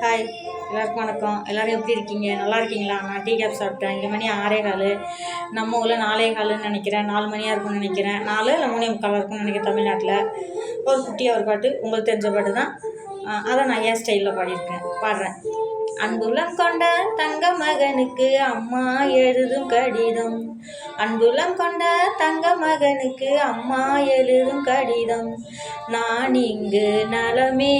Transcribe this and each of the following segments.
Hi எல்லாருக்கும் வணக்கம். எல்லோரும் எப்படி இருக்கீங்க? நல்லா இருக்கீங்களா? நான் டீ கேப் சாப்பிட்டேன். இங்கே மணி ஆறே கால். நம்ம ஊரில் நாலே காலுன்னு நினைக்கிறேன். நாலு மணியாக இருக்கும்னு நினைக்கிறேன். நாலு இல்லை மூணே முக்கால் இருக்கும்னு நினைக்கிறேன் தமிழ்நாட்டில். ஒரு குட்டியாக ஒரு பாட்டு. உங்களுக்கு தெரிஞ்ச பாட்டு தான். அதை நான் ஏன் ஸ்டைலில் பாடியிருக்கேன். பாடுறேன். அன்புலம் கொண்ட தங்க மகனுக்கு அம்மா எழுதும் கடிதம். அன்புலம் கொண்ட தங்க மகனுக்கு அம்மா எழுதும் கடிதம். நான் இங்கு நலமே.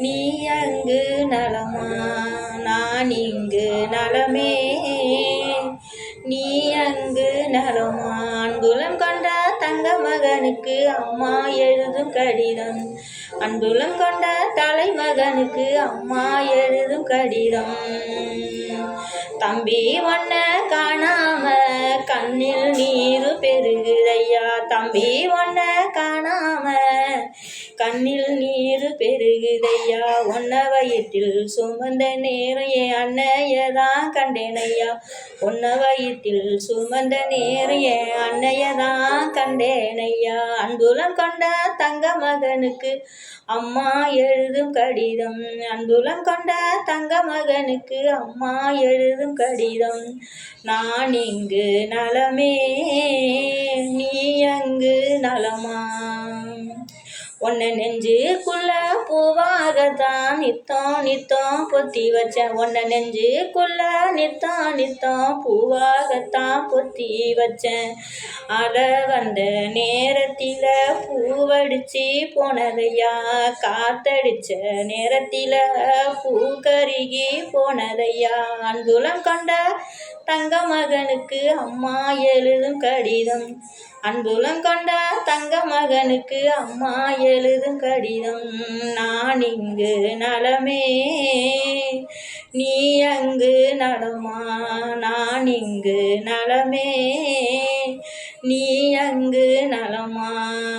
நீ அங்கு நலமா? நான் இங்கு நலமே. நீ அங்கு நலமா? அன்புலம் கொண்ட தங்க மகனுக்கு அம்மா எழுதும் கடிதம். அன்புலம் கொண்ட தலைமகனுக்கு அம்மா எழுதும் கடிதம். தம்பி ஒன்ன காணாம கண்ணில் நீரு பெருகுதையா தம்பி ஒன்ன காணாம கண்ணில் நீர் பெருகுதையா? ஒன்ன வயிற்றில் சுமந்த நேரையே அன்னையதான் கண்டேனையா? ஒன்ன வயிற்றில் சுமந்த நேரையே அன்னையதான் கண்டேனையா? அன்புலம் கொண்ட தங்க மகனுக்கு அம்மா எழுதும் கடிதம். அன்புலம் கொண்ட தங்க மகனுக்கு அம்மா எழுதும் கடிதம். நான் இங்கு நலமே நீ அங்கு நலமா? ஒன்று நெஞ்சுக்குள்ள பூவாகத்தான் நித்தம் நித்தம் பொத்தி வச்சேன் உன்னை நெஞ்சுக்குள்ள நித்தம் நித்தம் பூவாகத்தான் பொத்தி வச்சேன் அட வந்த நேரத்தில் பூவடிச்சு போனதையா காத்தடிச்ச நேரத்தில் பூ கருகி போனதையா. அன்புலம் கொண்ட தங்க மகனுக்கு அம்மா எழுதும் கடிதம். அன்புலம் கொண்ட தங்க மகனுக்கு அம்மா எழுதும் கடிதம். நான் இங்கு நலமே. நீ அங்கு நலமா நான் இங்கு நலமே. நீ அங்கு நலமா?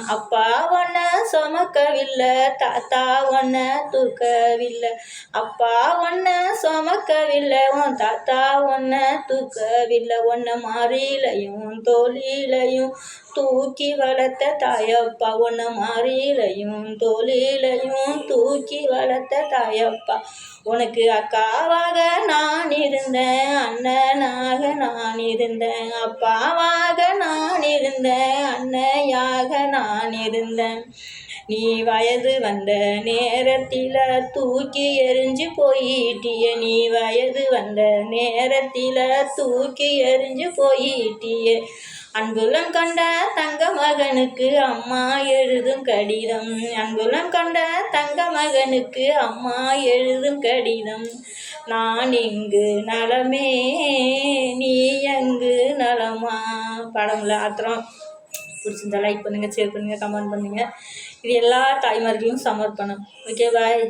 அப்பா ஒன்ன சுமக்கவில்லை தாத்தா ஒன்ன தூக்கவில்லை. அப்பா ஒன்ன சுமக்கவில்லை உன் தாத்தா ஒன்ன தூக்கவில்லை. ஒன்ன மாறிலையும் தோழிலையும் தூக்கி வளர்த்த தாயப்பா. ஒன்ன மாறிலையும் தொழிலையும் தூக்கி வளர்த்த தாயப்பா. உனக்கு அக்காவாக நான் இருந்தேன் அண்ணனாக நான் இருந்தேன். அப்பாவாக நான் இருந்தேன். அன்னையாக நான் இருந்தேன். நீ வயது வந்த நேரத்தில் தூக்கி எரிஞ்சு போயிட்டிய. நீ வயது வந்த நேரத்தில் தூக்கி எரிஞ்சு போயிட்டிய. அன்புலம் கொண்ட தங்க மகனுக்கு அம்மா எழுதும் கடிதம். அன்புலம் கொண்ட தங்க மகனுக்கு அம்மா எழுதும் கடிதம். நான் இங்கு நலமே நீ அங்கு நலமா? படம்ல ஆத்திரம் பிடிச்சிருந்தா லைக் பண்ணுங்கள் ஷேர் பண்ணுங்கள் கமெண்ட் பண்ணுங்கள் இது எல்லா தாய்மார்களையும் சமர்ப்பணம். Okay bye